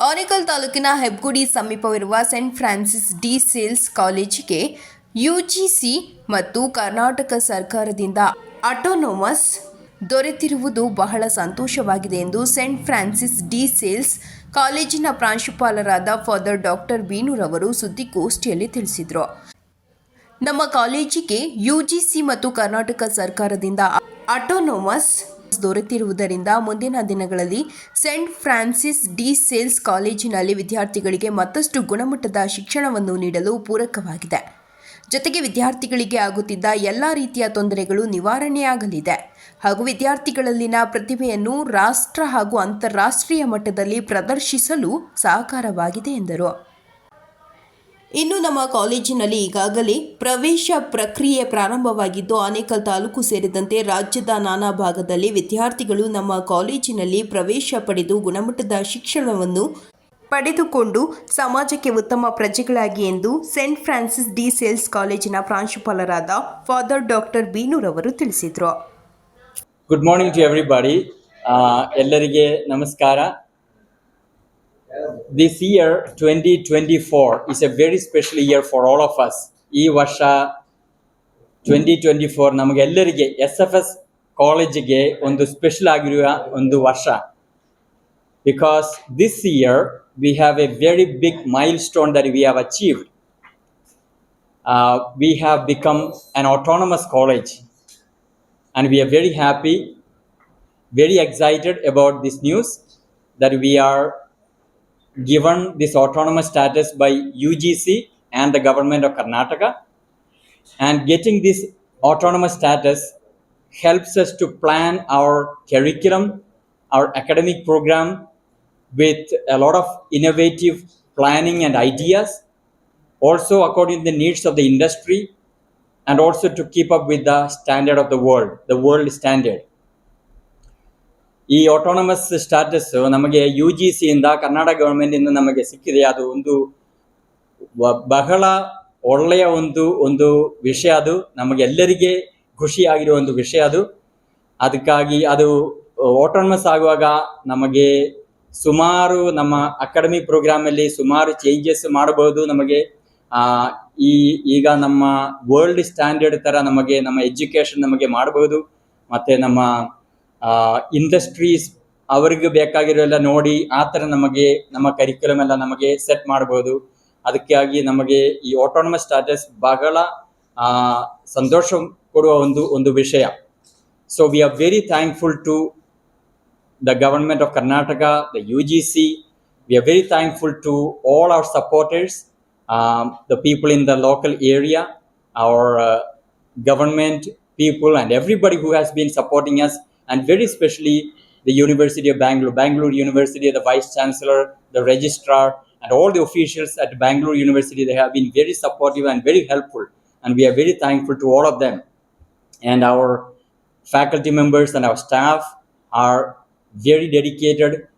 ಆನೇಕಲ್ ತಾಲೂಕಿನ ಹೆಬ್ಗುಡಿ ಸಮೀಪವಿರುವ scent Francis de Sales ಕಾಲೇಜಿಗೆ ಯುಜಿಸಿ ಮತ್ತು ಕರ್ನಾಟಕ ಸರ್ಕಾರದಿಂದ ಆಟೋನೋಮಸ್ ದೊರೆತಿರುವುದು ಬಹಳ ಸಂತೋಷವಾಗಿದೆ ಎಂದು ಸೆಂಟ್ ಫ್ರಾನ್ಸಿಸ್ ಡಿ ಸೇಲ್ಸ್ ಕಾಲೇಜಿನ ಪ್ರಾಂಶುಪಾಲರಾದ ಫಾದರ್ ಡಾಕ್ಟರ್ ಬೀನೂರವರು ಸುದ್ದಿಗೋಷ್ಠಿಯಲ್ಲಿ ತಿಳಿಸಿದರು. ನಮ್ಮ ಕಾಲೇಜಿಗೆ ಯುಜಿಸಿ ಮತ್ತು ಕರ್ನಾಟಕ ಸರ್ಕಾರದಿಂದ ಆಟೋನೋಮಸ್ ದೊರೆತಿರುವುದರಿಂದ ಮುಂದಿನ ದಿನಗಳಲ್ಲಿ ಸೆಂಟ್ ಫ್ರಾನ್ಸಿಸ್ ಡಿ ಸೇಲ್ಸ್ ಕಾಲೇಜಿನಲ್ಲಿ ವಿದ್ಯಾರ್ಥಿಗಳಿಗೆ ಮತ್ತಷ್ಟು ಗುಣಮಟ್ಟದ ಶಿಕ್ಷಣವನ್ನು ನೀಡಲು ಪೂರಕವಾಗಿದೆ. ಜೊತೆಗೆ ವಿದ್ಯಾರ್ಥಿಗಳಿಗೆ ಆಗುತ್ತಿದ್ದ ಎಲ್ಲ ರೀತಿಯ ತೊಂದರೆಗಳು ನಿವಾರಣೆಯಾಗಲಿದೆ. ಹಾಗೂ ವಿದ್ಯಾರ್ಥಿಗಳಲ್ಲಿನ ಪ್ರತಿಭೆಯನ್ನು ರಾಷ್ಟ್ರ ಹಾಗೂ ಅಂತಾರಾಷ್ಟ್ರೀಯ ಮಟ್ಟದಲ್ಲಿ ಪ್ರದರ್ಶಿಸಲು ಸಹಕಾರವಾಗಿದೆ ಎಂದರು. ಇನ್ನು ನಮ್ಮ ಕಾಲೇಜಿನಲ್ಲಿ ಈಗಾಗಲೇ ಪ್ರವೇಶ ಪ್ರಕ್ರಿಯೆ ಪ್ರಾರಂಭವಾಗಿದ್ದು, ಆನೇಕಲ್ ತಾಲೂಕು ಸೇರಿದಂತೆ ರಾಜ್ಯದ ನಾನಾ ಭಾಗದಲ್ಲಿ ವಿದ್ಯಾರ್ಥಿಗಳು ನಮ್ಮ ಕಾಲೇಜಿನಲ್ಲಿ ಪ್ರವೇಶ ಪಡೆದು ಗುಣಮಟ್ಟದ ಶಿಕ್ಷಣವನ್ನು ಪಡೆದುಕೊಂಡು ಸಮಾಜಕ್ಕೆ ಉತ್ತಮ ಪ್ರಜೆಗಳಾಗಿ ಎಂದು ಸೆಂಟ್ ಫ್ರಾನ್ಸಿಸ್ ಡಿ ಸೇಲ್ಸ್ ಕಾಲೇಜಿನ ಪ್ರಾಂಶುಪಾಲರಾದ ಫಾದರ್ ಡಾಕ್ಟರ್ ಬೀನೂರ್ ಅವರು ತಿಳಿಸಿದರು. ಗುಡ್ ಮಾರ್ನಿಂಗ್ ಟು ಎವ್ರಿಬಡಿ ಎಲ್ಲರಿಗೆ ನಮಸ್ಕಾರ. This year twenty twenty four is a very special year for all of us ಈ ವರ್ಷ ಟ್ವೆಂಟಿ ಟ್ವೆಂಟಿ ಫೋರ್ ನಮಗೆಲ್ಲರಿಗೆ ಎಸ್ ಎಫ್ ಎಸ್ ಕಾಲೇಜಿಗೆ ಒಂದು ಸ್ಪೆಷಲ್ ಆಗಿರುವ ಒಂದು ವರ್ಷ because this year we have a very big milestone that we have achieved. Uh, we have become an autonomous college, and we are very happy, very excited about this news that we are given this autonomous status by UGC and the government of Karnataka. And getting this autonomous status helps us to plan our curriculum, our academic program with a lot of innovative planning and ideas, also according to the needs of the industry, and also to keep up with the standard of the world, the world standard. ಈ autonomous status ನಮಗೆ U G ಸಿಯಿಂದ ಕರ್ನಾಟಕ ಗೌರ್ಮೆಂಟಿಂದ ನಮಗೆ ಸಿಕ್ಕಿದೆ. ಅದು ಒಂದು ಬಹಳ ಒಳ್ಳೆಯ ಒಂದು ಒಂದು ವಿಷಯ ಅದು. ನಮಗೆಲ್ಲರಿಗೆ ಖುಷಿಯಾಗಿರುವ ಒಂದು ವಿಷಯ ಅದು. ಅದಕ್ಕಾಗಿ ಅದು ಆಟೋನಮಸ್ ಆಗುವಾಗ ನಮಗೆ ಸುಮಾರು ನಮ್ಮ ಅಕಾಡೆಮಿ ಪ್ರೋಗ್ರಾಮಲ್ಲಿ ಸುಮಾರು ಚೇಂಜಸ್ ಮಾಡಬಹುದು ನಮಗೆ. ಈ, ಈಗ ನಮ್ಮ ವರ್ಲ್ಡ್ ಸ್ಟ್ಯಾಂಡರ್ಡ್ ಥರ ನಮಗೆ, ನಮ್ಮ ಎಜುಕೇಶನ್ ನಮಗೆ ಮಾಡಬಹುದು. ಮತ್ತು ನಮ್ಮ ಇಂಡಸ್ಟ್ರೀಸ್ ಅವರಿಗೆ ಬೇಕಾಗಿರೋ ಎಲ್ಲ ನೋಡಿ ಆ ಥರ ನಮಗೆ ನಮ್ಮ ಕರಿಕ್ಯುಲಮ್ ಎಲ್ಲ ನಮಗೆ ಸೆಟ್ ಮಾಡ್ಬೋದು. ಅದಕ್ಕಾಗಿ ನಮಗೆ ಈ ಆಟೋನಮಸ್ ಸ್ಟಾಟಸ್ ಬಹಳ ಸಂತೋಷ ಕೊಡುವ ಒಂದು ಒಂದು ವಿಷಯ. So we are very thankful to the government of Karnataka the U G C we are very thankful to all our supporters the people in the local area our government people and everybody who has been supporting us, and very especially the University of Bangalore, Bangalore University, the Vice Chancellor, the Registrar, and all the officials at Bangalore University. They have been very supportive and very helpful, and we are very thankful to all of them. And our faculty members and our staff are very dedicated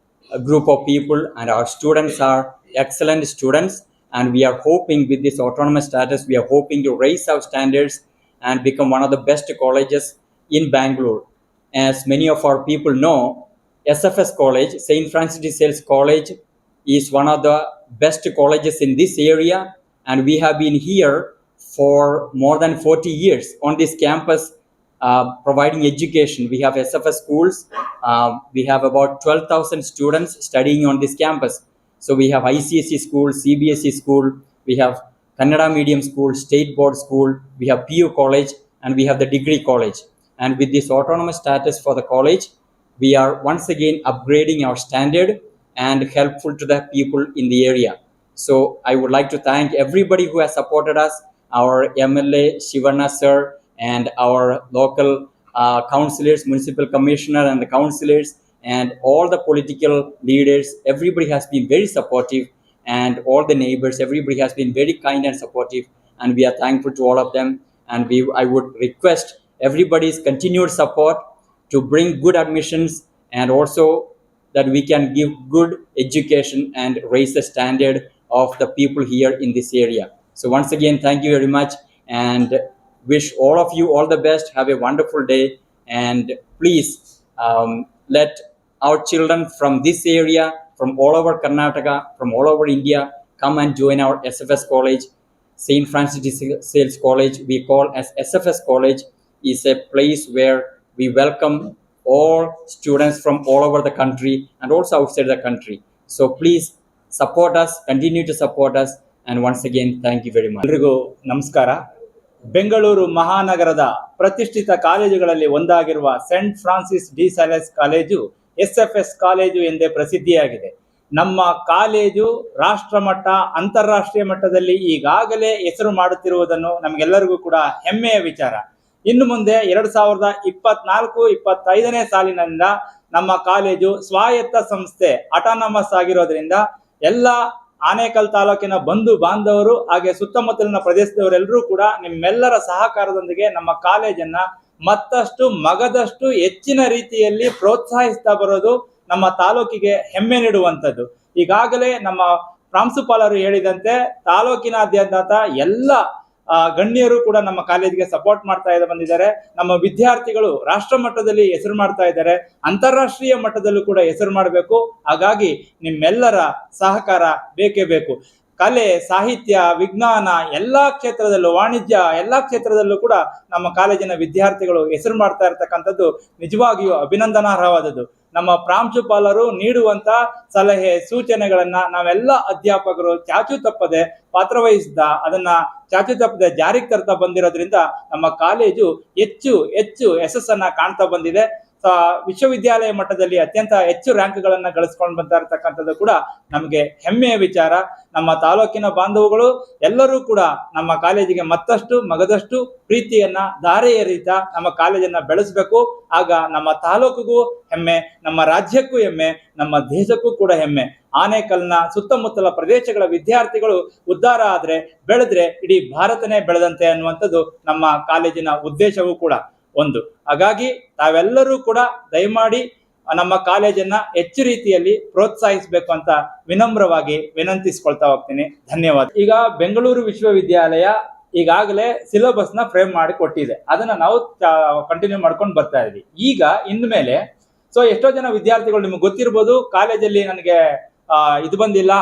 group of people and our students are excellent students. And we are hoping with this autonomous status we are hoping to raise our standards and become one of the best colleges in bangalore as many of our people know sfs college st francis de sales college is one of the best colleges in this area and we have been here for more than 40 years on this campus uh, providing education. We have SFS schools. Um, we have about 12,000 students studying on this campus. So we have ICSE school, CBSE school, we have Kannada medium school, state board school, we have PU college, and we have the degree college. And with this autonomous status for the college, we are once again upgrading our standard and helpful to the people in the area. So I would like to thank everybody who has supported us, our MLA Shivana sir, and our local uh, councillors, municipal commissioner, and the councillors, and all the political leaders. Everybody has been very supportive, and all the neighbors. Everybody has been very kind and supportive, and we are thankful to all of them. And we, I would request everybody's continued support to bring good admissions and also that we can give good education and raise the standard of the people here in this area. So once again, thank you very much and wish all of you all the best. Have a wonderful day and please um, let our children from this area from all over Karnataka, from all over India, come and join our SFS college. St. Francis de Sales College, we call as SFS College, is a place where we welcome all students from all over the country and also outside the country. So please support us, continue to support us, and once again, thank you very much. ಎಲ್ರಿಗೂ ನಮಸ್ಕಾರ ಬೆಂಗಳೂರು ಮಹಾನಗರದ ಪ್ರತಿಷ್ಠಿತ ಕಾಲೇಜುಗಳಲ್ಲಿ ಒಂದಾಗಿರುವ Saint Francis de Sales college S F S college ಎಂದೇ ಪ್ರಸಿದ್ಧಿಯಾಗಿದೆ ನಮ್ಮ college ರಾಷ್ಟ್ರ ಮಟ್ಟ ಅಂತಾರಾಷ್ಟ್ರೀಯ ಮಟ್ಟದಲ್ಲಿ ಈಗಾಗಲೇ ಹೆಸರು ಮಾಡುತ್ತಿರುವುದನ್ನು ನಮಗೆಲ್ಲರಿಗೂ ಕೂಡ ಹೆಮ್ಮೆಯ ವಿಚಾರ ಇನ್ನು ಮುಂದೆ ಎರಡು ಸಾವಿರದ ಇಪ್ಪತ್ನಾಲ್ಕು, ಇಪ್ಪತ್ತೈದನೇ ಸಾಲಿನಿಂದ ನಮ್ಮ ಕಾಲೇಜು ಸ್ವಾಯತ್ತ ಸಂಸ್ಥೆ ಅಟಾನಮಸ್ ಆಗಿರೋದ್ರಿಂದ ಎಲ್ಲ ಆನೇಕಲ್ ತಾಲೂಕಿನ ಬಂಧು ಬಾಂಧವರು ಹಾಗೆ ಸುತ್ತಮುತ್ತಲಿನ ಪ್ರದೇಶದವರೆಲ್ಲರೂ ಕೂಡ ನಿಮ್ಮೆಲ್ಲರ ಸಹಕಾರದೊಂದಿಗೆ ನಮ್ಮ ಕಾಲೇಜನ್ನ ಮತ್ತಷ್ಟು ಮಗದಷ್ಟು ಹೆಚ್ಚಿನ ರೀತಿಯಲ್ಲಿ ಪ್ರೋತ್ಸಾಹಿಸ್ತಾ ಬರೋದು ನಮ್ಮ ತಾಲೂಕಿಗೆ ಹೆಮ್ಮೆ ನೀಡುವಂಥದ್ದು. ಈಗಾಗಲೇ ನಮ್ಮ ಪ್ರಾಂಶುಪಾಲರು ಹೇಳಿದಂತೆ ತಾಲೂಕಿನಾದ್ಯಂತ ಎಲ್ಲ ಗಣ್ಯರು ಕೂಡ ನಮ್ಮ ಕಾಲೇಜಿಗೆ ಸಪೋರ್ಟ್ ಮಾಡ್ತಾ ಇದ್ದ ಬಂದಿದ್ದಾರೆ. ನಮ್ಮ ವಿದ್ಯಾರ್ಥಿಗಳು ರಾಷ್ಟ್ರ ಮಟ್ಟದಲ್ಲಿ ಹೆಸರು ಮಾಡ್ತಾ ಇದ್ದಾರೆ. ಅಂತಾರಾಷ್ಟ್ರೀಯ ಮಟ್ಟದಲ್ಲೂ ಕೂಡ ಹೆಸರು ಮಾಡಬೇಕು. ಹಾಗಾಗಿ ನಿಮ್ಮೆಲ್ಲರ ಸಹಕಾರ ಬೇಕೇ ಬೇಕು. ಕಲೆ, ಸಾಹಿತ್ಯ, ವಿಜ್ಞಾನ ಎಲ್ಲ ಕ್ಷೇತ್ರದಲ್ಲೂ, ವಾಣಿಜ್ಯ ಎಲ್ಲ ಕ್ಷೇತ್ರದಲ್ಲೂ ಕೂಡ ನಮ್ಮ ಕಾಲೇಜಿನ ವಿದ್ಯಾರ್ಥಿಗಳು ಹೆಸರು ಮಾಡ್ತಾ ಇರತಕ್ಕಂಥದ್ದು ನಿಜವಾಗಿಯೂ ಅಭಿನಂದನಾರ್ಹವಾದದ್ದು. ನಮ್ಮ ಪ್ರಾಂಶುಪಾಲರು ನೀಡುವಂತ ಸಲಹೆ, ಸೂಚನೆಗಳನ್ನ ನಾವೆಲ್ಲ ಅಧ್ಯಾಪಕರು ಚಾಚು ತಪ್ಪದೆ ಪಾತ್ರವಹಿಸಿದ ಅದನ್ನ ಚಾಚು ತಪ್ಪದೆ ಜಾರಿಗೆ ತರ್ತಾ ಬಂದಿರೋದ್ರಿಂದ ನಮ್ಮ ಕಾಲೇಜು ಹೆಚ್ಚು ಹೆಚ್ಚು ಯಶಸ್ಸನ್ನ ಕಾಣ್ತಾ ಬಂದಿದೆ. ವಿಶ್ವವಿದ್ಯಾಲಯ ಮಟ್ಟದಲ್ಲಿ ಅತ್ಯಂತ ಹೆಚ್ಚು ರ್ಯಾಂಕ್ಗಳನ್ನ ಗಳಿಸ್ಕೊಂಡು ಬರ್ತಾ ಇರತಕ್ಕಂಥದ್ದು ಕೂಡ ನಮಗೆ ಹೆಮ್ಮೆಯ ವಿಚಾರ. ನಮ್ಮ ತಾಲೂಕಿನ ಬಾಂಧವಗಳು ಎಲ್ಲರೂ ಕೂಡ ನಮ್ಮ ಕಾಲೇಜಿಗೆ ಮತ್ತಷ್ಟು ಮಗದಷ್ಟು ಪ್ರೀತಿಯನ್ನ ದಾರೆ ಎರೀತ ನಮ್ಮ ಕಾಲೇಜನ್ನ ಬೆಳೆಸಬೇಕು. ಆಗ ನಮ್ಮ ತಾಲೂಕಿಗೂ ಹೆಮ್ಮೆ, ನಮ್ಮ ರಾಜ್ಯಕ್ಕೂ ಹೆಮ್ಮೆ, ನಮ್ಮ ದೇಶಕ್ಕೂ ಕೂಡ ಹೆಮ್ಮೆ. ಆನೇಕಲ್ನ ಸುತ್ತಮುತ್ತಲ ಪ್ರದೇಶಗಳ ವಿದ್ಯಾರ್ಥಿಗಳು ಉದ್ಧಾರ ಆದರೆ, ಬೆಳೆದ್ರೆ ಇಡೀ ಭಾರತನೇ ಬೆಳೆದಂತೆ ಅನ್ನುವಂಥದ್ದು ನಮ್ಮ ಕಾಲೇಜಿನ ಉದ್ದೇಶವೂ ಕೂಡ. ಒಂದು. ಹಾಗಾಗಿ ತಾವೆಲ್ಲರೂ ಕೂಡ ದಯಮಾಡಿ ನಮ್ಮ ಕಾಲೇಜನ್ನ ಹೆಚ್ಚು ರೀತಿಯಲ್ಲಿ ಪ್ರೋತ್ಸಾಹಿಸಬೇಕು ಅಂತ ವಿನಮ್ರವಾಗಿ ವಿನಂತಿಸ್ಕೊಳ್ತಾ ಹೋಗ್ತೀನಿ. ಧನ್ಯವಾದ. ಈಗ ಬೆಂಗಳೂರು ವಿಶ್ವವಿದ್ಯಾಲಯ ಈಗಾಗಲೇ ಸಿಲೆಬಸ್ನ ಫ್ರೇಮ್ ಮಾಡಿ ಕೊಟ್ಟಿದೆ. ಅದನ್ನ ನಾವು ಕಂಟಿನ್ಯೂ ಮಾಡ್ಕೊಂಡು ಬರ್ತಾ ಇದ್ವಿ. ಈಗ ಇನ್ಮೇಲೆ ಸೊ ಎಷ್ಟೋ ಜನ ವಿದ್ಯಾರ್ಥಿಗಳು ನಿಮ್ಗೆ ಗೊತ್ತಿರ್ಬೋದು, ಕಾಲೇಜಲ್ಲಿ ನನಗೆ ಇದು ಬಂದಿಲ್ಲ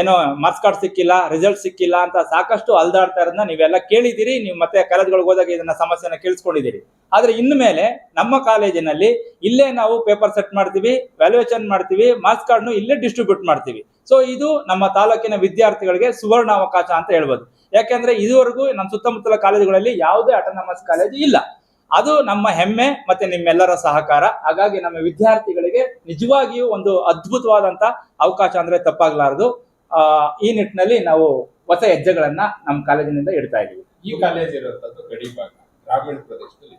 ಏನೋ ಮಾರ್ಕ್ಸ್ ಕಾರ್ಡ್ ಸಿಕ್ಕಿಲ್ಲ ರಿಸಲ್ಟ್ ಸಿಕ್ಕಿಲ್ಲ ಅಂತ ಸಾಕಷ್ಟು ಅಲ್ದಾಡ್ತಾ ಇರೋದನ್ನ ನೀವೆಲ್ಲ ಕೇಳಿದ್ದೀರಿ, ನೀವು ಮತ್ತೆ ಕಾಲೇಜ್ಗಳಿಗೆ ಹೋದಾಗ ಇದನ್ನ ಸಮಸ್ಯೆನ ಕೇಳಿಸ್ಕೊಂಡಿದ್ದೀರಿ. ಆದ್ರೆ ಇನ್ಮೇಲೆ ನಮ್ಮ ಕಾಲೇಜಿನಲ್ಲಿ ಇಲ್ಲೇ ನಾವು ಪೇಪರ್ ಸೆಟ್ ಮಾಡ್ತೀವಿ ವ್ಯಾಲ್ಯೂಯೇಷನ್ ಮಾಡ್ತೀವಿ ಮಾರ್ಕ್ಸ್ ಕಾರ್ಡ್ನು ಇಲ್ಲೇ ಡಿಸ್ಟ್ರಿಬ್ಯೂಟ್ ಮಾಡ್ತೀವಿ. ಸೊ ಇದು ನಮ್ಮ ತಾಲೂಕಿನ ವಿದ್ಯಾರ್ಥಿಗಳಿಗೆ ಸುವರ್ಣ ಅವಕಾಶ ಅಂತ ಹೇಳ್ಬೋದು. ಯಾಕೆಂದ್ರೆ ಇದುವರೆಗೂ ನಮ್ಮ ಸುತ್ತಮುತ್ತಲ ಕಾಲೇಜುಗಳಲ್ಲಿ ಯಾವುದೇ ಆಟೋನಮಸ್ ಕಾಲೇಜು ಇಲ್ಲ. ಅದು ನಮ್ಮ ಹೆಮ್ಮೆ ಮತ್ತೆ ನಿಮ್ಮೆಲ್ಲರ ಸಹಕಾರ. ಹಾಗಾಗಿ ನಮ್ಮ ವಿದ್ಯಾರ್ಥಿಗಳಿಗೆ ನಿಜವಾಗಿಯೂ ಒಂದು ಅದ್ಭುತವಾದಂತ ಅವಕಾಶ ಅಂದ್ರೆ ತಪ್ಪಾಗ್ಲಾರದು. ಈ ನಿಟ್ಟಿನಲ್ಲಿ ನಾವು ಹೊಸ ಹೆಜ್ಜೆಗಳನ್ನ ನಮ್ಮ ಕಾಲೇಜಿನಿಂದ ಇಡ್ತಾ ಇದೀವಿ. ಈ ಕಾಲೇಜ್ ಇರುವಂತದ್ದು ಗಡಿ ಭಾಗ, ಗ್ರಾಮೀಣ ಪ್ರದೇಶದಲ್ಲಿ.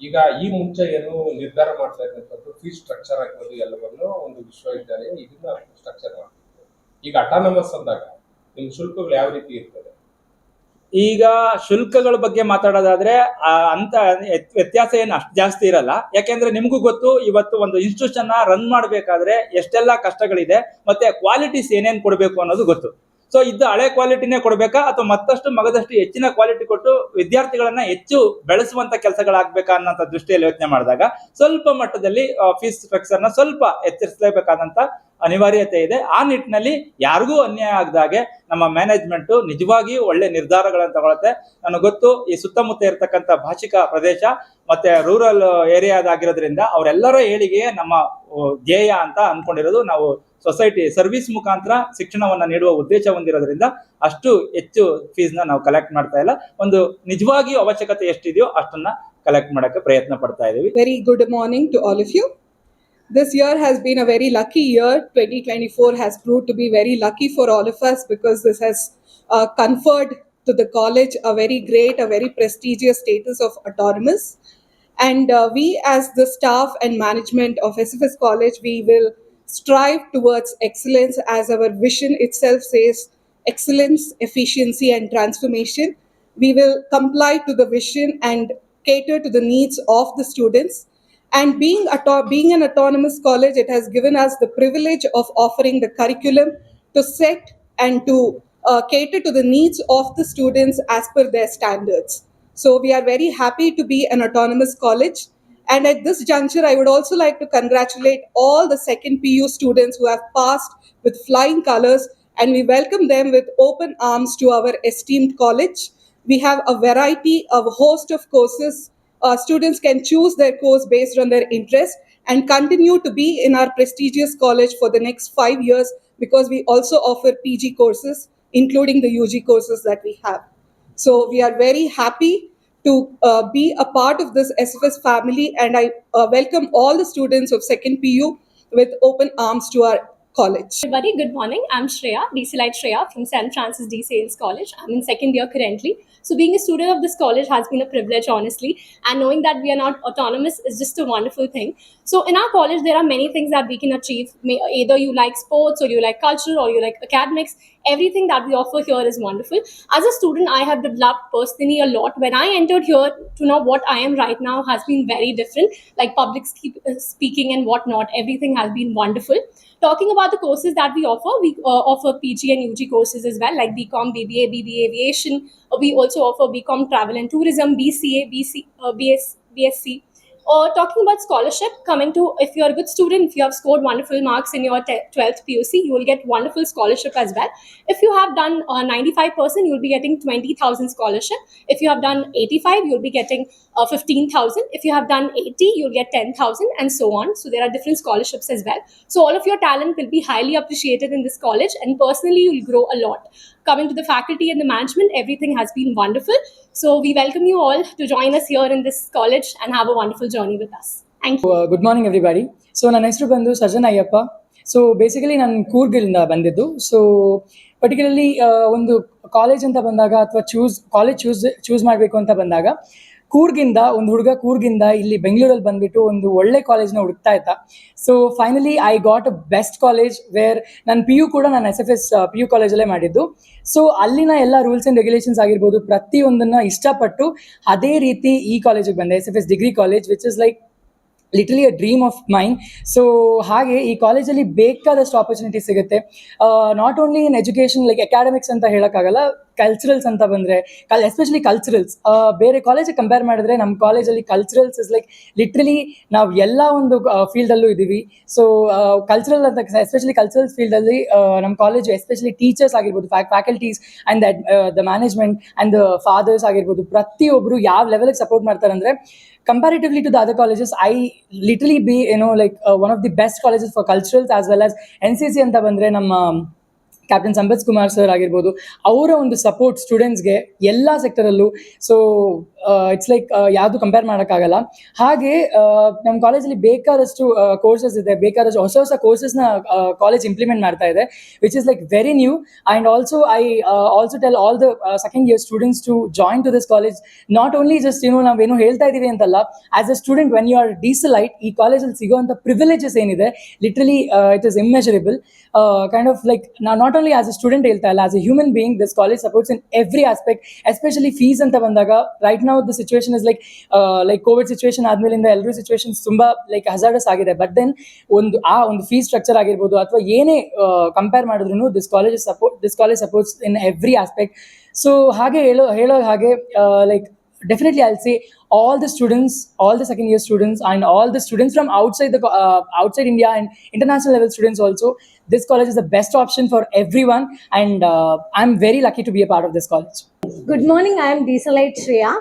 ಈಗ ಈ ಮುಂಚೆ ಏನು ನಿರ್ಧಾರ ಮಾಡ್ತಾ ಇರುವಂತದ್ದು ಫೀಸ್ ಸ್ಟ್ರಕ್ಚರ್ ಆಗಿರೋದು ಎಲ್ಲವನ್ನು ಒಂದು ವಿಶ್ವವಿದ್ಯಾಲಯ ಇದನ್ನ ಸ್ಟ್ರಕ್ಚರ್ ಮಾಡ್ತಿತ್ತು. ಈಗ ಅಟಾನಮಸ್ ಅಂದಾಗ ನಿಮ್ಮ ಶುಲ್ಕಗಳು ಯಾವ ರೀತಿ ಇರ್ತದೆ? ಈಗ ಶುಲ್ಕಗಳ ಬಗ್ಗೆ ಮಾತಾಡೋದಾದ್ರೆ ಅಂತ ವ್ಯತ್ಯಾಸ ಏನು ಅಷ್ಟು ಜಾಸ್ತಿ ಇರಲ್ಲ. ಯಾಕೆಂದ್ರೆ ನಿಮಗೂ ಗೊತ್ತು, ಇವತ್ತು ಒಂದು ಇನ್ಸ್ಟಿಟ್ಯೂಷನ್ ರನ್ ಮಾಡಬೇಕಾದ್ರೆ ಎಷ್ಟೆಲ್ಲ ಕಷ್ಟಗಳಿದೆ, ಮತ್ತೆ ಕ್ವಾಲಿಟೀಸ್ ಏನೇನ್ ಕೊಡಬೇಕು ಅನ್ನೋದು ಗೊತ್ತು. ಸೊ ಇದ್ದ ಹಳೆ ಕ್ವಾಲಿಟಿನೇ ಕೊಡಬೇಕಾ? ಅಥವಾ ಮತ್ತಷ್ಟು ಮಗದಷ್ಟು ಹೆಚ್ಚಿನ ಕ್ವಾಲಿಟಿ ಕೊಟ್ಟು ವಿದ್ಯಾರ್ಥಿಗಳನ್ನ ಹೆಚ್ಚು ಬೆಳೆಸುವಂತ ಕೆಲಸಗಳಾಗ್ಬೇಕಾ ಅನ್ನೋಂಥ ದೃಷ್ಟಿಯಲ್ಲಿ ಯೋಚನೆ ಮಾಡಿದಾಗ ಸ್ವಲ್ಪ ಮಟ್ಟದಲ್ಲಿ ಫೀಸ್ ಸ್ಟ್ರಕ್ಚರ್ನ ಸ್ವಲ್ಪ ಎಚ್ಚರಿಸಲೇಬೇಕಾದಂತ ಅನಿವಾರ್ಯತೆ ಇದೆ. ಆ ನಿಟ್ಟಿನಲ್ಲಿ ಯಾರಿಗೂ ಅನ್ಯಾಯ ಆಗದಾಗೆ ನಮ್ಮ ಮ್ಯಾನೇಜ್ಮೆಂಟ್ ನಿಜವಾಗಿಯೂ ಒಳ್ಳೆ ನಿರ್ಧಾರಗಳನ್ನು ತಗೊಳುತ್ತೆ. ನನಗೆ ಗೊತ್ತು, ಈ ಸುತ್ತಮುತ್ತ ಇರತಕ್ಕಂಥ ಭಾಷಿಕ ಪ್ರದೇಶ ಮತ್ತೆ ರೂರಲ್ ಏರಿಯಾದಾಗಿರೋದ್ರಿಂದ ಅವರೆಲ್ಲರ ಏಳಿಗೆಯೇ ನಮ್ಮ ಧ್ಯೇಯ ಅಂತ ಅನ್ಕೊಂಡಿರೋದು ನಾವು ಸೊಸೈಟಿ ಸರ್ವಿಸ್ ಮುಖಾಂತರ ಶಿಕ್ಷಣವನ್ನ ನೀಡುವ ಉದ್ದೇಶ ಹೊಂದಿರೋದ್ರಿಂದ ಅಷ್ಟು ಹೆಚ್ಚು ಫೀಸ್ನ ನಾವು ಕಲೆಕ್ಟ್ ಮಾಡ್ತಾ ಇಲ್ಲ ಒಂದು ನಿಜವಾಗಿಯೂ ಅವಶ್ಯಕತೆ ಎಷ್ಟಿದೆಯೋ ಅಷ್ಟನ್ನ ಕಲೆಕ್ಟ್ ಮಾಡಕ್ಕೆ ಪ್ರಯತ್ನ ಪಡ್ತಾ ಇದೀವಿ very good morning to all of you This year has been a very lucky year. 2024 has proved to be very lucky for all of us because this has uh, conferred to the college a very great, a very prestigious status of autonomous. And uh, we, as the staff and management of SFS College, we will strive towards excellence as our vision itself says excellence, efficiency, and transformation. We will comply to the vision and cater to the needs of the students. And being, auto- being an autonomous college, it has given us the privilege of offering the curriculum to set and to uh, cater to the needs of the students as per their standards. So we are very happy to be an autonomous college. And at this juncture, I would also like to congratulate all the second PU students who have passed with flying colors, and we welcome them with open arms to our esteemed college. We have a variety of a host of courses. Uh, students can choose their course based on their interest and continue to be in our prestigious college for the next five years because we also offer PG courses, including the UG courses that we have. So we are very happy to uh, be a part of this SFS family, and I uh, welcome all the students of second PU with open arms to our college. Everybody, good morning. I'm Shreya, DC Light Shreya from San Francis D. Sales College. I'm in second year currently. So, being a student of this college has been a privilege, honestly. And knowing that we are not autonomous is just a wonderful thing. So, in our college, there are many things that we can achieve. Either you like sports, or you like culture, or you like academics. Everything that we offer here is wonderful. As a student, I have developed personally a lot. When I entered here to know what I am right now has been very different, like public uh, speaking and whatnot. Everything has been wonderful talking about the courses that we offer, we uh, offer PG and UG courses as well, like BCom, BBA, BBA Aviation. Uh, we also offer BCom Travel and Tourism, BCA, BC, uh, BS, BSc. Or talking about scholarship, coming to if you're a good student, if you have scored wonderful marks in your te- 12th PUC, you will get wonderful scholarship as well. If you have done uh, 95%, you'll be getting 20,000 scholarship. If you have done 85, you'll be getting uh, 15,000. If you have done 80, you'll get 10,000 and so on. So there are different scholarships as well. So all of your talent will be highly appreciated in this college and personally you'll grow a lot. Coming to the faculty and the management, everything has been wonderful. So, we welcome you all to join us here in this college and have a wonderful journey with us. Thank you. Good morning everybody so ನನ್ನ ಹೆಸರು ಬಂದು surgeon Ayyappa so basically ನಾನು ಕೂರ್ಗಿಂದ ಬಂದಿದ್ದು so particularly ಒಂದು college ಅಂತ ಬಂದಾಗ ಅಥವಾ choose college choose choose ಮಾಡಬೇಕು ಅಂತ ಬಂದಾಗ ಕೂರ್ಗಿಂದ, ಒಂದು ಹುಡುಗ ಕೂರ್ಗಿಂದ ಇಲ್ಲಿ ಬೆಂಗಳೂರಲ್ಲಿ ಬಂದ್ಬಿಟ್ಟು ಒಂದು ಒಳ್ಳೆ ಕಾಲೇಜ್ನ ಹುಡುಕ್ತಾ ಇದ್ದ. So finally I got a best college where ನನ್ನ ಪಿ ಯು ಕೂಡ ನಾನು S F S P U ಕಾಲೇಜಲ್ಲೇ ಮಾಡಿದ್ದು. ಸೊ ಅಲ್ಲಿನ ಎಲ್ಲ ರೂಲ್ಸ್ ಆ್ಯಂಡ್ ರೆಗ್ಯುಲೇಷನ್ಸ್ ಆಗಿರ್ಬೋದು, ಪ್ರತಿಯೊಂದನ್ನು ಇಷ್ಟಪಟ್ಟು ಅದೇ ರೀತಿ ಈ ಕಾಲೇಜಿಗೆ ಬಂದೆ S F S degree college which is like literally a dream of mind so ಹಾಗೆ ಈ ಕಾಲೇಜಲ್ಲಿ ಬೇಕಾದಷ್ಟು ಆಪರ್ಚುನಿಟಿ ಸಿಗುತ್ತೆ. Not only in education like academics ಅಂತ ಹೇಳೋಕ್ಕಾಗಲ್ಲ ಕಲ್ಚರಲ್ಸ್ ಅಂತ ಬಂದರೆ ಕಲ್ ಎಸ್ಪೆಷಲಿ ಕಲ್ಚರಲ್ಸ್ ಬೇರೆ ಕಾಲೇಜಿಗೆ ಕಂಪೇರ್ ಮಾಡಿದ್ರೆ ನಮ್ಮ ಕಾಲೇಜಲ್ಲಿ ಕಲ್ಚರಲ್ಸ್ ಇಸ್ ಲೈಕ್ ಲಿಟ್ರಲಿ ನಾವು ಎಲ್ಲ ಒಂದು ಫೀಲ್ಡಲ್ಲೂ ಇದ್ದೀವಿ. ಸೊ ಕಲ್ಚರಲ್ ಅಂತ ಎಸ್ಪೆಷಲಿ ಕಲ್ಚರಲ್ ಫೀಲ್ಡಲ್ಲಿ ನಮ್ಮ ಕಾಲೇಜು ಎಸ್ಪೆಷಲಿ ಟೀಚರ್ಸ್ ಆಗಿರ್ಬೋದು faculties and the management and the fathers ಆಗಿರ್ಬೋದು ಪ್ರತಿಯೊಬ್ಬರು ಯಾವ ಲೆವೆಲಿಗೆ ಸಪೋರ್ಟ್ ಮಾಡ್ತಾರೆ ಅಂದರೆ comparatively to the other colleges, I literally be, you know, like uh, one of the best colleges for culturals as well as NCC and Dabandre. Um, captain Sampath Kumar sir ಆಗಿರ್ಬೋದು, ಅವರ ಒಂದು support ಸ್ಟೂಡೆಂಟ್ಸ್ಗೆ ಎಲ್ಲ ಸೆಕ್ಟರಲ್ಲೂ so it's like ಯಾವುದು compare ಮಾಡೋಕ್ಕಾಗಲ್ಲ. ಹಾಗೆ ನಮ್ಮ ಕಾಲೇಜಲ್ಲಿ ಬೇಕಾದಷ್ಟು ಕೋರ್ಸಸ್ ಇದೆ. ಬೇಕಾದಷ್ಟು ಹೊಸ ಹೊಸ ಕೋರ್ಸಸ್ನ ಕಾಲೇಜ್ ಇಂಪ್ಲಿಮೆಂಟ್ ಮಾಡ್ತಾ ಇದೆ which is like very new and also I also tell all the second year students to join to this college not only just ಏನು ನಾವೇನು ಹೇಳ್ತಾ ಇದ್ದೀವಿ ಅಂತಲ್ಲ as a student when you are delight ಈ ಕಾಲೇಜಲ್ಲಿ ಸಿಗುವಂಥ ಪ್ರಿವಿಲೇಜಸ್ ಏನಿದೆ literally it is immeasurable kind of like ನಾ not only as a student ಹೇಳ್ತಾ ಇಲ್ಲ as a human being this college supports in every aspect especially fees ಅಂತ ಬಂದಾಗ right ನಾವು the situation is like like covid situation ಆದ್ಮೇಲಿಂದ ಎಲ್ಲರೂ situations ತುಂಬ like hazardous ಆಗಿದೆ. But then ಒಂದು ಆ ಒಂದು ಫೀಸ್ ಸ್ಟ್ರಕ್ಚರ್ ಆಗಿರ್ಬೋದು ಅಥವಾ ಏನೇ ಕಂಪೇರ್ ಮಾಡಿದ್ರು this college support this college supports in every aspect so ಹಾಗೆ ಹೇಳೋ ಹೇಳೋ ಹಾಗೆ like definitely i'll say all the students all the second year students and all the students from outside the uh, outside india and international level students also this college is the best option for everyone and uh, i'm very lucky to be a part of this college Good morning, I am Desalite Shreya.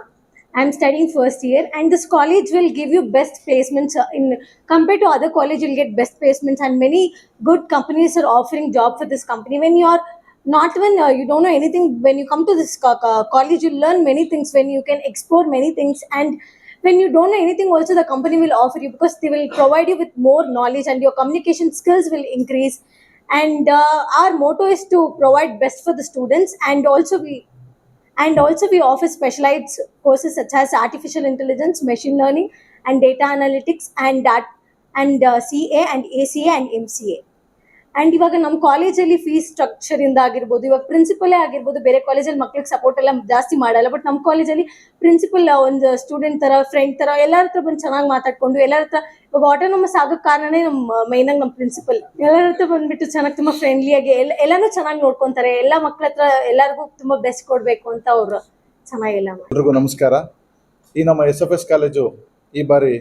I am studying first year, and this college will give you best placements uh, in compared to other college. You'll get best placements, and many good companies are offering job for this company. When you are not when uh, you don't know anything, when you come to this co- co- college, you learn many things. When you can explore many things, and when you don't know anything, also the company will offer you because they will provide you with more knowledge, and your communication skills will increase. And uh, our motto is to provide best for the students, and also we and also we offer specialized courses such as artificial intelligence machine learning and data analytics and that and uh, ca and aca and mca and ಇವಾಗ ನಮ್ಮ ಕಾಲೇಜಲ್ಲಿ fees structure ಇಂದ ಆಗಿರ್ಬೋದು, ಇವಾಗ ಪ್ರಿನ್ಸಿಪಲೇ ಆಗಿರ್ಬೋದು, ಬೇರೆ ಕಾಲೇಜಲ್ಲಿ ಮಕ್ಳಿಗೆ ಸಪೋರ್ಟ್ ಎಲ್ಲ ಜಾಸ್ತಿ ಮಾಡಲ್ಲ ಬಟ್ ನಮ್ಮ ಕಾಲೇಜಲ್ಲಿ ಪ್ರಿನ್ಸಿಪಲ್ ಒಂದು ಸ್ಟೂಡೆಂಟ್ ತರ ಫ್ರೆಂಡ್ ತರ ಎಲ್ಲರ ಹತ್ರ ಬಂದು ಚೆನ್ನಾಗಿ ಮಾತಾಡ್ಕೊಂಡು, ಎಲ್ಲರ ಹತ್ರ ಇವಾಗ ಆಟೋನಮಸ್ ಆಗೋ ಕಾರಣನೇ ನಮ್ಮ ಮೈನಾಗಿ ನಮ್ಮ ಪ್ರಿನ್ಸಿಪಲ್ ಎಲ್ಲರ ಹತ್ರ ಬಂದ್ಬಿಟ್ಟು ಚೆನ್ನಾಗಿ ತುಂಬ ಫ್ರೆಂಡ್ಲಿಯಾಗಿ ಎಲ್ಲ, ಎಲ್ಲನೂ ಚೆನ್ನಾಗಿ ನೋಡ್ಕೊಂತಾರೆ, ಎಲ್ಲ ಮಕ್ಳ ಹತ್ರ ಎಲ್ಲರಿಗೂ ತುಂಬ ಬೆಸ್ಟ್ ಕೊಡಬೇಕು ಅಂತ ಅವರು ಚೆನ್ನಾಗಿಲ್ಲ ಎಲ್ರಿಗೂ ನಮಸ್ಕಾರ. ಈ ನಮ್ಮ ಎಸ್ ಎಫ್ ಎಸ್ ಕಾಲೇಜು ಈ ಬಾರಿ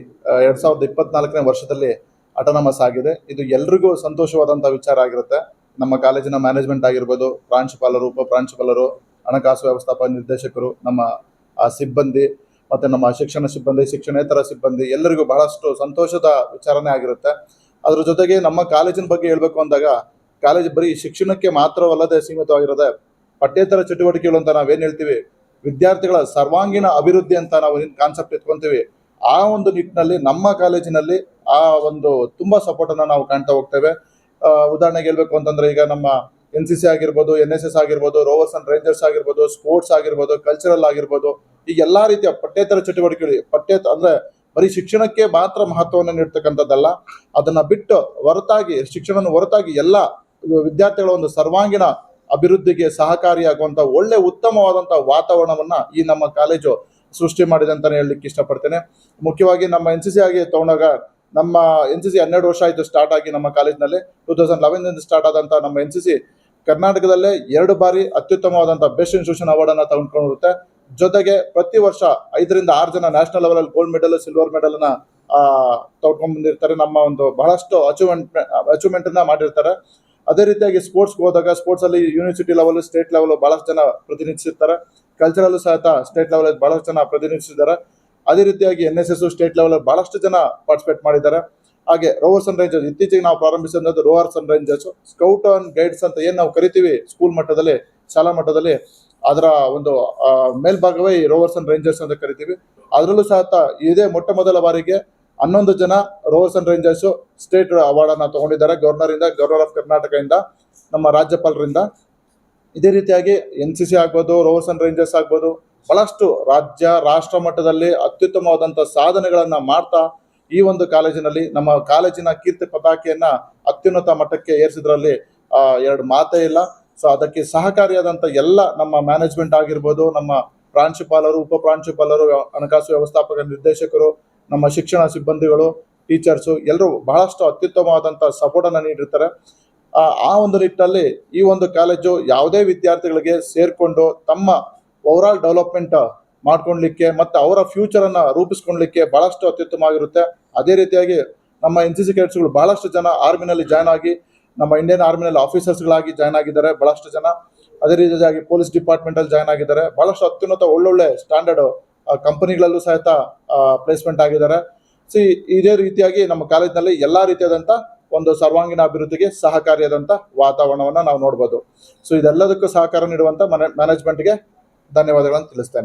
ಎರಡು ಸಾವಿರದ ಇಪ್ಪತ್ನಾಲ್ಕನೇ ವರ್ಷದಲ್ಲಿ ಅಟೋನಮಸ್ ಆಗಿದೆ. ಇದು ಎಲ್ರಿಗೂ ಸಂತೋಷವಾದಂಥ ವಿಚಾರ ಆಗಿರುತ್ತೆ. ನಮ್ಮ ಕಾಲೇಜಿನ ಮ್ಯಾನೇಜ್ಮೆಂಟ್ ಆಗಿರ್ಬೋದು ಪ್ರಾಂಶುಪಾಲರು ಉಪ ಪ್ರಾಂಶುಪಾಲರು ಹಣಕಾಸು ವ್ಯವಸ್ಥಾಪಕ ನಿರ್ದೇಶಕರು ನಮ್ಮ ಆ, ಸಿಬ್ಬಂದಿ ಮತ್ತು ನಮ್ಮ ಶಿಕ್ಷಣ ಸಿಬ್ಬಂದಿ ಶಿಕ್ಷಣೇತರ ಸಿಬ್ಬಂದಿ ಎಲ್ಲರಿಗೂ ಬಹಳಷ್ಟು ಸಂತೋಷದ ವಿಚಾರನೇ ಆಗಿರುತ್ತೆ. ಅದ್ರ ಜೊತೆಗೆ ನಮ್ಮ ಕಾಲೇಜಿನ ಬಗ್ಗೆ ಹೇಳಬೇಕು ಅಂದಾಗ ಕಾಲೇಜ್ ಬರೀ ಶಿಕ್ಷಣಕ್ಕೆ ಮಾತ್ರವಲ್ಲದೆ ಸೀಮಿತವಾಗಿರದೆ ಪಠ್ಯೇತರ ಚಟುವಟಿಕೆಗಳು ಅಂತ ನಾವೇನು ಹೇಳ್ತೀವಿ? ವಿದ್ಯಾರ್ಥಿಗಳ ಸರ್ವಾಂಗೀಣ ಅಭಿವೃದ್ಧಿ ಅಂತ ನಾವು ಕಾನ್ಸೆಪ್ಟ್ ಎತ್ಕೊಂತೀವಿ. ಆ ಒಂದು ನಿಟ್ಟಿನಲ್ಲಿ ನಮ್ಮ ಕಾಲೇಜಿನಲ್ಲಿ ಆ ಒಂದು ತುಂಬಾ ಸಪೋರ್ಟ್ ಅನ್ನ ನಾವು ಕಾಣ್ತಾ ಹೋಗ್ತೇವೆ. ಉದಾಹರಣೆಗೆ ಹೇಳ್ಬೇಕು ಅಂತಂದ್ರೆ ಈಗ ನಮ್ಮ ಎನ್ ಸಿ ಸಿ ಆಗಿರ್ಬೋದು ಎನ್ ಎಸ್ ಎಸ್ ಆಗಿರ್ಬೋದು ರೋವರ್ಸ್ ಅಂಡ್ ರೇಂಜರ್ಸ್ ಆಗಿರ್ಬೋದು ಸ್ಪೋರ್ಟ್ಸ್ ಆಗಿರ್ಬೋದು ಕಲ್ಚರಲ್ ಆಗಿರ್ಬೋದು ಈ ಎಲ್ಲಾ ರೀತಿಯ ಪಠ್ಯೇತರ ಚಟುವಟಿಕೆಗಳು ಪಠ್ಯೇತರ ಅಂದ್ರೆ ಬರೀ ಶಿಕ್ಷಣಕ್ಕೆ ಮಾತ್ರ ಮಹತ್ವವನ್ನು ನೀಡ್ತಕ್ಕಂಥದ್ದಲ್ಲ, ಅದನ್ನ ಬಿಟ್ಟು ಹೊರತಾಗಿ, ಶಿಕ್ಷಣವನ್ನು ಹೊರತಾಗಿ ಎಲ್ಲ ವಿದ್ಯಾರ್ಥಿಗಳ ಒಂದು ಸರ್ವಾಂಗೀಣ ಅಭಿವೃದ್ಧಿಗೆ ಸಹಕಾರಿಯಾಗುವಂತ ಒಳ್ಳೆ ಉತ್ತಮವಾದಂತ ವಾತಾವರಣವನ್ನ ಈ ನಮ್ಮ ಕಾಲೇಜು ಸೃಷ್ಟಿ ಮಾಡಿದೆ ಅಂತಾನೆ ಹೇಳಲಿಕ್ಕೆ ಇಷ್ಟಪಡ್ತೇನೆ. ಮುಖ್ಯವಾಗಿ ನಮ್ಮ ಎನ್ ಸಿ ಸಿ ಆಗಿ ತಗೊಂಡಾಗ ನಮ್ಮ ಎನ್ ಸಿ ಸಿ ಹನ್ನೆರಡು ವರ್ಷ ಆಯಿತು ಸ್ಟಾರ್ಟ್ ಆಗಿ ನಮ್ಮ ಕಾಲೇಜ್ನಲ್ಲಿ ಟೂ ತೌಸಂಡ್ ಲೆವೆನ್ ಸ್ಟಾರ್ಟ್ ಆದಂಥ ನಮ್ಮ ಎನ್ ಸಿ ಸಿ ಕರ್ನಾಟಕದಲ್ಲೇ ಎರಡು ಬಾರಿ ಅತ್ಯುತ್ತಮವಾದಂಥ ಬೆಸ್ಟ್ ಇನ್ಸ್ಟಿಟ್ಯೂಷನ್ ಅವಾರ್ಡ್ ಅನ್ನ ತಗೊಂಡ್ಕೊಂಡಿರುತ್ತೆ. ಜೊತೆಗೆ ಪ್ರತಿ ವರ್ಷ ಐದರಿಂದ ಆರು ಜನ ನ್ಯಾಷನಲ್ ಲೆವೆಲಲ್ಲಿ ಗೋಲ್ಡ್ ಮೆಡಲ್ ಸಿಲ್ವರ್ ಮೆಡಲ್ ಅನ್ನ ತಗೊಂಡ್ ಬಂದಿರ್ತಾರೆ ನಮ್ಮ ಒಂದು ಬಹಳಷ್ಟು ಅಚೀವ್ಮೆಂಟ್ ಅಚೀವ್ಮೆಂಟ್ ಅನ್ನ ಮಾಡಿರ್ತಾರೆ. ಅದೇ ರೀತಿಯಾಗಿ ಸ್ಪೋರ್ಟ್ಸ್ಗೆ ಹೋದಾಗ ಸ್ಪೋರ್ಟ್ಸ್ ಅಲ್ಲಿ ಯೂನಿವರ್ಸಿಟಿ ಲೆವೆಲ್ ಸ್ಟೇಟ್ ಲೆವೆಲ್ ಬಹಳಷ್ಟು ಜನ ಪ್ರತಿನಿಧಿಸಿರ್ತಾರೆ. ಕಲ್ಚರಲ್ ಸಹಿತ ಸ್ಟೇಟ್ ಲೆವೆಲಲ್ಲಿ ಬಹಳಷ್ಟು ಜನ ಪ್ರತಿನಿಧಿಸಿದ್ದಾರೆ. ಅದೇ ರೀತಿಯಾಗಿ N S S state level ಬಹಳಷ್ಟು ಜನ ಪಾರ್ಟಿಸಿಪೇಟ್ ಮಾಡಿದ್ದಾರೆ. ಹಾಗೆ ರೋವರ್ ಸನ್ ರೇಂಜರ್ಸ್ ಇತ್ತೀಚೆಗೆ ನಾವು ಪ್ರಾರಂಭಿಸಿದ್ದು rovers and rangers scout and guides ಅಂತ ಏನು ನಾವು ಕರಿತೀವಿ ಸ್ಕೂಲ್ ಮಟ್ಟದಲ್ಲಿ, ಶಾಲಾ ಮಟ್ಟದಲ್ಲಿ, ಅದರ ಒಂದು ಮೇಲ್ಭಾಗವೇ ಈ ರೋವರ್ಸ್ ಅಂಡ್ ರೇಂಜರ್ಸ್ ಅಂತ ಕರಿತೀವಿ. ಅದರಲ್ಲೂ ಸಹ ಇದೇ ಮೊಟ್ಟ ಮೊದಲ ಬಾರಿಗೆ ಹನ್ನೊಂದು ಜನ rovers and rangers state award ಅನ್ನ ತಗೊಂಡಿದ್ದಾರೆ. ಗವರ್ನರ್ ಇಂದ ಗವರ್ನರ್ ಆಫ್ ಕರ್ನಾಟಕ ಇಂದ, ನಮ್ಮ ರಾಜ್ಯಪಾಲರಿಂದ. ಇದೇ ರೀತಿಯಾಗಿ ಎನ್ ಸಿ ಸಿ ಆಗ್ಬೋದು ರೋವರ್ಸ್ ಅಂಡ್ ರೇಂಜರ್ಸ್ ಆಗ್ಬೋದು ಬಹಳಷ್ಟು ರಾಜ್ಯ, ರಾಷ್ಟ್ರ ಮಟ್ಟದಲ್ಲಿ ಅತ್ಯುತ್ತಮವಾದಂಥ ಸಾಧನೆಗಳನ್ನು ಮಾಡ್ತಾ ಈ ಒಂದು ಕಾಲೇಜಿನಲ್ಲಿ ನಮ್ಮ ಕಾಲೇಜಿನ ಕೀರ್ತಿ ಪತಾಕೆಯನ್ನ ಅತ್ಯುನ್ನತ ಮಟ್ಟಕ್ಕೆ ಏರಿಸಿದ್ರಲ್ಲಿ ಎರಡು ಮಾತೇ ಇಲ್ಲ. ಸೊ ಅದಕ್ಕೆ ಸಹಕಾರಿಯಾದಂಥ ಎಲ್ಲ ನಮ್ಮ ಮ್ಯಾನೇಜ್ಮೆಂಟ್ ಆಗಿರ್ಬೋದು, ನಮ್ಮ ಪ್ರಾಂಶುಪಾಲರು, ಉಪ ಪ್ರಾಂಶುಪಾಲರು, ಹಣಕಾಸು ವ್ಯವಸ್ಥಾಪಕ ನಿರ್ದೇಶಕರು, ನಮ್ಮ ಶಿಕ್ಷಣ ಸಿಬ್ಬಂದಿಗಳು, ಟೀಚರ್ಸು ಎಲ್ಲರೂ ಬಹಳಷ್ಟು ಅತ್ಯುತ್ತಮವಾದಂಥ ಸಪೋರ್ಟ್ ಅನ್ನ ನೀಡಿರ್ತಾರೆ. ಆ ಒಂದು ನಿಟ್ಟಿನಲ್ಲಿ ಈ ಒಂದು ಕಾಲೇಜು ಯಾವುದೇ ವಿದ್ಯಾರ್ಥಿಗಳಿಗೆ ಸೇರಿಕೊಂಡು ತಮ್ಮ ಓವರಾಲ್ ಡೆವಲಪ್ಮೆಂಟ್ ಮಾಡ್ಕೊಳ್ಲಿಕ್ಕೆ ಮತ್ತು ಅವರ ಫ್ಯೂಚರನ್ನು ರೂಪಿಸ್ಕೊಳ್ಲಿಕ್ಕೆ ಬಹಳಷ್ಟು ಅತ್ಯುತ್ತಮವಾಗಿರುತ್ತೆ ಅದೇ ರೀತಿಯಾಗಿ ನಮ್ಮ ಎನ್ ಸಿ ಸಿ ಭಾಳಷ್ಟು ಜನ ಆರ್ಮಿನಲ್ಲಿ ಜಾಯ್ನ್ ಆಗಿ, ನಮ್ಮ ಇಂಡಿಯನ್ ಆರ್ಮಿನಲ್ಲಿ ಆಫೀಸರ್ಸ್ಗಳಾಗಿ ಜಾಯ್ನ್ ಆಗಿದ್ದಾರೆ ಭಾಳಷ್ಟು ಜನ. ಅದೇ ರೀತಿಯಾಗಿ ಪೊಲೀಸ್ ಡಿಪಾರ್ಟ್ಮೆಂಟಲ್ಲಿ ಜಾಯ್ನ್ ಆಗಿದ್ದಾರೆ. ಭಾಳಷ್ಟು ಅತ್ಯುನ್ನತ ಒಳ್ಳೊಳ್ಳೆ ಸ್ಟ್ಯಾಂಡರ್ಡ್ ಕಂಪನಿಗಳಲ್ಲೂ ಸಹಿತ ಪ್ಲೇಸ್ಮೆಂಟ್ ಆಗಿದ್ದಾರೆ. ಸಿ ಇದೇ ರೀತಿಯಾಗಿ ನಮ್ಮ ಕಾಲೇಜಿನಲ್ಲಿ ಎಲ್ಲ ರೀತಿಯಾದಂಥ ಒಂದು ಸರ್ವಾಂಗೀಣ ಅಭಿವೃದ್ಧಿಗೆ ಸಹಕಾರಿಯಾದಂಥ ವಾತಾವರಣವನ್ನು ನಾವು ನೋಡ್ಬೋದು. ಸೊ ಇದೆಲ್ಲದಕ್ಕೂ ಸಹಕಾರ ನೀಡುವಂತ ಮ್ಯಾನೇಜ್ಮೆಂಟ್ಗೆ Dani va adelante y la está.